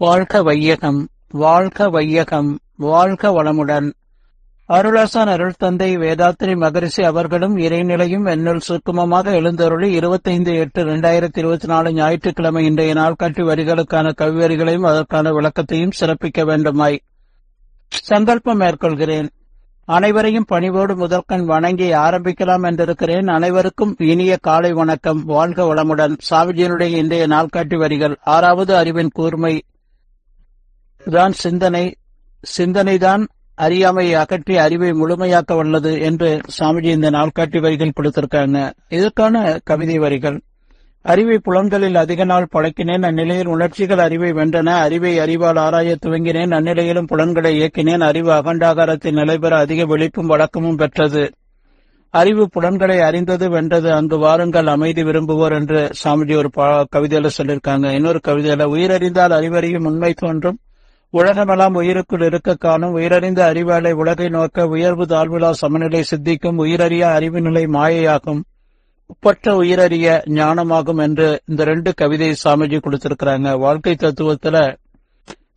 வாழ்க வையகம் வாழ்க வையகம் வாழ்க வளமுடன். அருளாசான் அருள் தந்தை வேதாத்திரி மகரிஷி அவர்களும் இறைநிலையும் என்னுள் சுக்குமமாக எழுந்தருளி இருபத்தைந்து எட்டு இரண்டாயிரத்தி இருபத்தி நாலு ஞாயிற்றுக்கிழமை இன்றைய நாள்காட்டி வரிகளுக்கான கவிவரிகளையும் அதற்கான விளக்கத்தையும் சிறப்பிக்க வேண்டுமாய். சங்கல்பம் மேற்கொள்கிறேன். அனைவரையும் பணிவோடு முதற்கண் வணங்கி ஆரம்பிக்கலாம் என்றிருக்கிறேன். அனைவருக்கும் இனிய காலை வணக்கம். வாழ்க வளமுடன். சாமிஜியனுடைய இன்றைய நாள்காட்டி வரிகள். ஆறாவது அறிவின் கூர்மை. தான் சிந்தனை. சிந்தனைதான் அறியாமையை அகற்றி அறிவை முழுமையாக்க வல்லது என்று சாமிஜி இந்த நாள்காட்டி வரிகள் கொடுத்திருக்காங்க. இதற்கான கவிதை வரிகள். அறிவை புலன்களில் அதிக நாள் பழக்கினேன் அந்நிலையில் உணர்ச்சிகள் அறிவை வென்றன அறிவை அறிவால் ஆராய துவங்கினேன் அந்நிலையிலும் புலன்களை இயக்கினேன் அறிவு அகண்டாகாரத்தில் நிலைபெற அதிக விழிப்பும் வழக்கமும் பெற்றது. அறிவு புலன்களை அறிந்தது வென்றது அங்கு வாருங்கள் அமைதி விரும்புவோர் என்று சாமிஜி ஒரு கவிதையில சொல்லியிருக்காங்க. இன்னொரு கவிதையில உயிரறிந்தால் அறிவறியும் உண்மை தோன்றும் உலகமெல்லாம் உயிருக்குள் இருக்க காணும் உயிரறிந்த அறிவாலை உலகை நோக்க உயர்வு தாழ்விழா சமநிலை சித்திக்கும் உயிரறிய அறிவு நிலை மாயையாகும் உப்பற்ற உயிரறிய ஞானமாகும் என்று இந்த ரெண்டு கவிதை சாமிஜி கொடுத்திருக்கிறாங்க. வாழ்க்கை தத்துவத்துல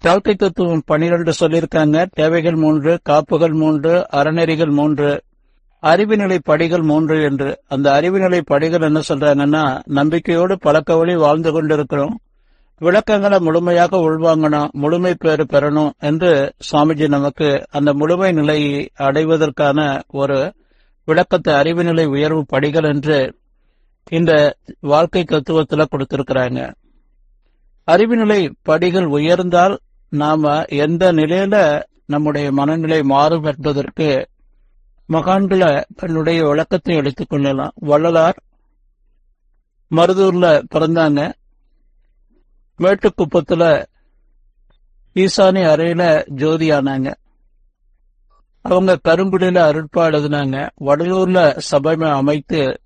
வாழ்க்கை தத்துவம் பனிரெண்டு சொல்லியிருக்காங்க. தேவைகள் மூன்று காப்புகள் மூன்று அறநெறிகள் மூன்று அறிவுநிலை படிகள் மூன்று என்று. அந்த அறிவுநிலை படிகள் என்ன சொல்றாங்கன்னா நம்பிக்கையோடு பழக்க வழி வாழ்ந்து கொண்டிருக்கிறோம். விளக்கங்களை முழுமையாக உள்வாங்கணும் முழுமை பேறு பெறணும் என்று சுவாமிஜி நமக்கு அந்த முழுமை நிலையை அடைவதற்கான ஒரு விளக்கத்தை அறிவு நிலை உயர்வு படிகள் என்று இந்த வாழ்க்கை தத்துவத்தில் கொடுத்திருக்கிறாங்க. அறிவு நிலை படிகள் உயர்ந்தால் நாம எந்த நிலையில நம்முடைய மனநிலை மாறும் என்பதற்கு மகான்களை தன்னுடைய விளக்கத்தை எடுத்துக் கொள்ளலாம். வள்ளலார் மருதூர்ல பிறந்தாங்க. மேட்டுக்குப்பத்துல ஈசானி அறையில ஜோதி ஆனாங்க அவங்க கரும்புடியில அருட்பா எழுதினாங்க வடலூர்ல சபை அமைத்து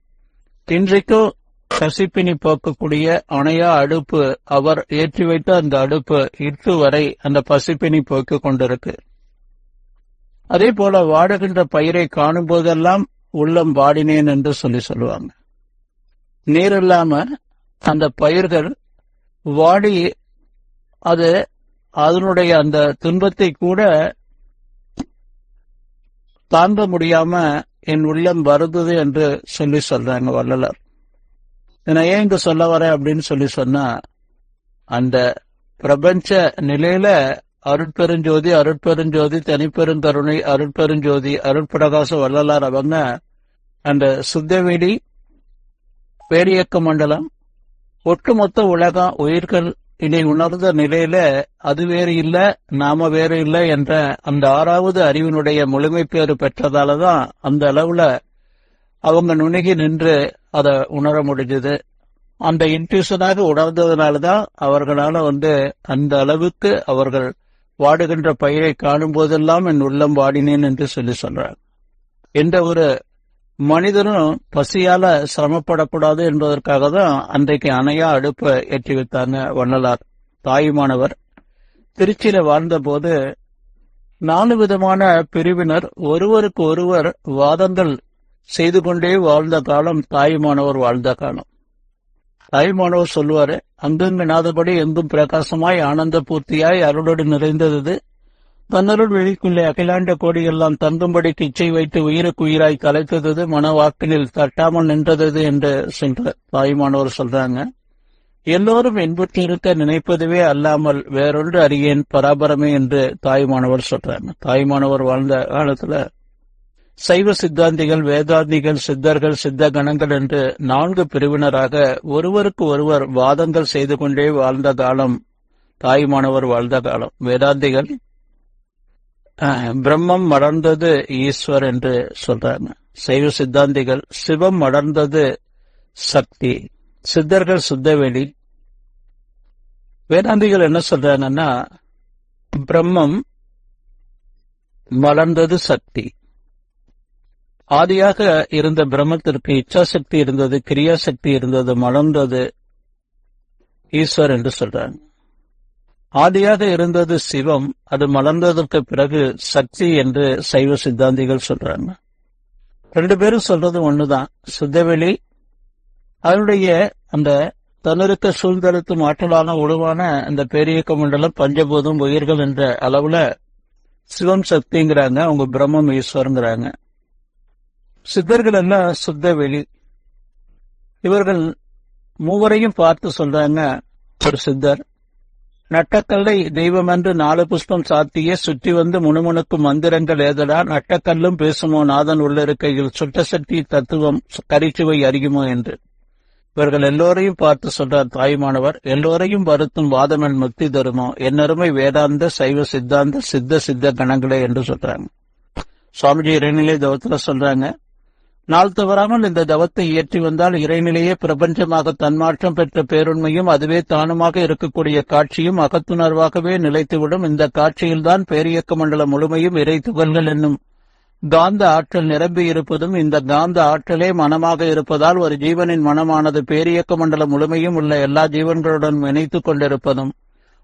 இன்றைக்கும் கசிப்பினி போக்கக்கூடிய அணையா அடுப்பு அவர் ஏற்றி வைத்த அந்த அடுப்பு இட்டு வரை அந்த பசிப்பினி போக்கு கொண்டிருக்கு. அதே போல வாடுகின்ற பயிரை காணும் போதெல்லாம் உள்ளம் வாடினேன் என்று சொல்லி சொல்லுவாங்க. நீர் இல்லாம அந்த பயிர்கள் வாடி அது அதனுடைய அந்த துன்பத்தை கூட தாங்க முடியாம என் உள்ளம் வருது என்று சொல்லி சொல்றாங்க வள்ளலர். நான் ஏன் இங்க சொல்ல வரேன் அப்படின்னு சொல்லி சொன்னா அந்த பிரபஞ்ச நிலையில அருட்பெருஞ்சோதி அருட்பெருஞ்சோதி தனிப்பெருந்தருணை அருட்பெருஞ்சோதி அருட்பிரகாச வள்ளலார் அவங்க அந்த சுத்தவெளி பேரியக்க மண்டலம் ஒட்டுமொத்த உலகம் உயிர்கள் இனி உணர்ந்த நிலையில அது வேறு இல்ல நாம வேறு இல்லை என்ற அந்த ஆறாவது அறிவினுடைய முழுமை பேறு பெற்றதாலதான் அந்த அளவுல அவங்க நுணுகி நின்று அதை உணர முடிஞ்சது. அந்த இன்ட்யூஷனாக உணர்ந்ததுனாலதான் அவர்களால வந்து அந்த அளவுக்கு அவர்கள் வாடுகின்ற பயிரை காணும் போதெல்லாம் என் உள்ளம் வாடினேன் என்று சொல்லி சொல்றாங்க. எந்த ஒரு மனிதனும் பசியால சிரமப்படக்கூடாது என்பதற்காக தான் அன்றைக்கு அணையா அடுப்பை ஏற்றி வைத்தாங்க வள்ளலார். தாயுமானவர் திருச்சியில வாழ்ந்தபோது நாலு விதமான பிரிவினர் ஒருவருக்கு ஒருவர் வாதங்கள் செய்து கொண்டே வாழ்ந்த காலம் தாயுமானவர் வாழ்ந்த காலம். தாயுமானவர் சொல்லுவாரு அங்கும் இனாதபடி எங்கும் பிரகாசமாய் ஆனந்த பூர்த்தியாய் அருளோடு நிறைந்தது தன்னருள் வெளிக்குள்ளே அகிலாண்ட கோடியெல்லாம் தந்தும்படி கிச்சை வைத்து உயிருக்கு உயிராய் கலைத்தது மனவாக்கினில் தட்டாமல் நின்றது என்று சென்ற தாய்மானவர் சொல்றாங்க. எல்லோரும் இன்புற்றிருக்க நினைப்பதுவே அல்லாமல் வேறொன்று அறியேன் பராபரமே என்று தாய்மானவர் சொல்றாங்க. தாய்மானவர் வாழ்ந்த காலத்துல சைவ சித்தாந்திகள் வேதாந்திகள் சித்தர்கள் சித்த கணங்கள் என்று நான்கு பிரிவினராக ஒருவருக்கு ஒருவர் வாதங்கள் செய்து கொண்டே வாழ்ந்த காலம் தாய்மானவர் வாழ்ந்த காலம். வேதாந்திகள் பிரம்மம் மலர்ந்தது ஈஸ்வர் என்று சொல்றாங்க. சைவ சித்தாந்திகள் சிவம் மலர்ந்தது சக்தி. சித்தர்கள் சுத்தவெளி வேதாந்திகள் என்ன சொல்றாங்கன்னா பிரம்மம் மலர்ந்தது சக்தி. ஆதியாக இருந்த பிரம்மத்திற்கு இச்சாசக்தி இருந்தது கிரியாசக்தி இருந்தது மலர்ந்தது ஈஸ்வர் என்று சொல்றாங்க. ஆதியாக இருந்தது சிவம் அது மலர்ந்ததற்கு பிறகு சக்தி என்று சைவ சித்தாந்திகள் சொல்றாங்க. ரெண்டு பேரும் சொல்றது ஒண்ணுதான். சுத்தவெளி அதனுடைய அந்த தன்னிருக்க சூழ்ந்தெழுத்தும் ஆற்றலான உழுவான அந்த பேரியக்க மண்டலம் பஞ்சபூதம் உயிர்கள் என்ற அளவுல சிவம் சக்திங்கிறாங்க அவங்க பிரம்மம் ஈஸ்வரங்கிறாங்க. சித்தர்கள் எல்லாம் சுத்த வெளி இவர்கள் மூவரையும் பார்த்து சொல்றாங்க ஒரு சித்தர். நட்டக்கல்லை தெய்வம் என்று நாலு புஷ்பம் சாத்தியே சுற்றி வந்து முணுமுணுக்கும் மந்திரங்கள் ஏதடா? நட்டக்கல்லும் பேசுமோ? நாதன் உள்ளிருக்கையில் சுட்ட சக்தி தத்துவம் கரிச்சுவை அறியுமோ என்று. இவர்கள் எல்லோரையும் பார்த்து சொல்றார் தாய்மானவர் எல்லோரையும் வருத்தும் வாதமன் முக்தி தருமோ? என்னருமை வேதாந்த சைவ சித்தாந்த சித்த சித்த கணங்களே என்று சொல்றாங்க. சுவாமிஜி இறைநிலை தவத்துல சொல்றாங்க நாள் தவறாமல் இந்த தவத்தை இயற்றி வந்தால் இறைநிலையே பிரபஞ்சமாக தன்மாற்றம் பெற்ற பேருண்மையும் அதுவே தானுமாக இருக்கக்கூடிய காட்சியும் அகத்துணர்வாகவே நிலைத்துவிடும். இந்த காட்சியில்தான் பேரியக்க மண்டலம் முழுமையும் இறை துகள்கள் என்னும் காந்த ஆற்றல் நிரம்பி இருப்பதும் இந்த காந்த ஆற்றலே மனமாக இருப்பதால் ஒரு ஜீவனின் மனமானது பேரியக்க மண்டலம் முழுமையும் உள்ள எல்லா ஜீவன்களுடன் இணைத்துக் கொண்டிருப்பதும்.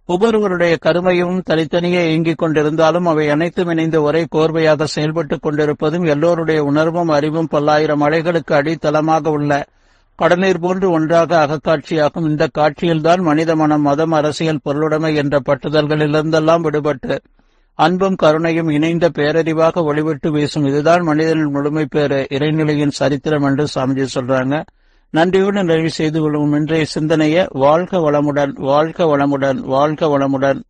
ஒவ்வொருவருடைய கருமையும் தனித்தனியே இயங்கிக் கொண்டிருந்தாலும் அவை அனைத்தும் இணைந்து ஒரே கோர்வையாக செயல்பட்டுக் கொண்டிருப்பதும் எல்லோருடைய உணர்வும் அறிவும் பல்லாயிரம் அலைகளுக்கு அடித்தளமாக உள்ள கடநீர் போன்று ஒன்றாக அகக்காட்சியாகும். இந்த காட்சியில்தான் மனித மனம் மதம் அரசியல் பொருளுடைமை என்ற பட்டுதல்களிலிருந்தெல்லாம் விடுபட்டு அன்பும் கருணையும் இணைந்த பேரறிவாக ஒளிவிட்டு வீசும். இதுதான் மனிதனின் முழுமை பேறு இறைநிலையின் சரித்திரம் என்று சாமிஜி சொல்றாங்க. நன்றியுடன் நிறைவு செய்து கொள்வோம். இன்றைய சிந்தனையை வாழ்க வளமுடன் வாழ்க வளமுடன் வாழ்க வளமுடன்.